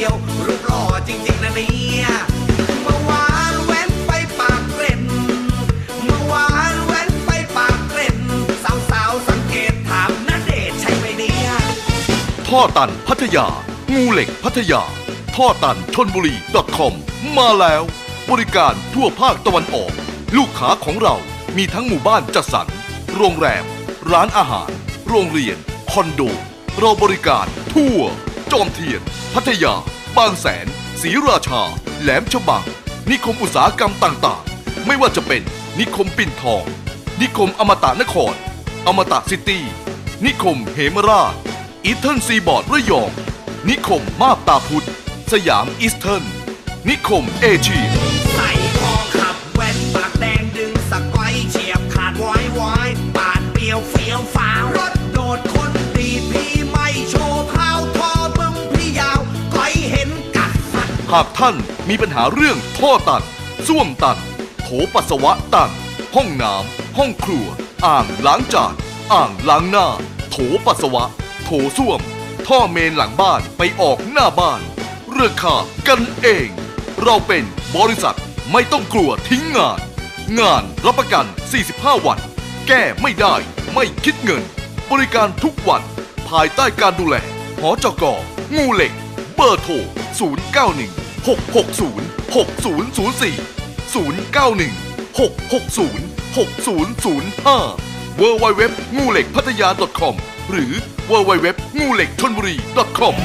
ียว รูปหล่อจริง ๆนะเนี่ยเมื่อวานแว้นไปปากเกร็ดเมื่อวานแว้นไปปากเกร็ดสาวๆสังเกตถามนัเดชน์ใช่ไหมเนี่ย ท่อตันพัทยา งูเหล็กพัทยา ท่อตันชนบุรี .com มาแล้ว บริการทั่วภาคตะวันออก ลูกค้าของเรามีทั้งหมู่บ้านจัดสรร โรงแรม ร้านอาหาร โรงเรียน คอนโด เราบริการทั่ว จอมเทียน พัทยา บางแสนศรีราชา แหลมฉบัง นิคมอุตสาหกรรมต่างๆ ไม่ว่าจะเป็นนิคมปิ่นทอง นิคมอมตะนคร อมตะซิตี้ นิคมเหมราช อีเทิร์นซีบอร์ดระยอง นิคมมาบตาพุธสยามอีสเทิร์นนิคมเอเชีย หากท่านมีปัญหาเรื่องท่อตันส้วมตันโถปัสสาวะตัน ห้องน้ำห้องครัว อ่างล้างจานอ่างล้างหน้า โถปัสสาวะ โถส้วม ท่อเมนหลังบ้านไปออกหน้าบ้าน เราคากันเอง เราเป็นบริษัทไม่ต้องกลัวทิ้งงาน งานรับประกัน 45 วัน แก้ไม่ได้ ไม่คิดเงิน บริการทุกวัน ภายใต้การดูแลหอจกงูเหล็ก เบอร์โทร 091 660 6004 091 660 6005 w w w งูเหล็กพัทยา .com หรือ w w w งูเหล็กชนบุรี .com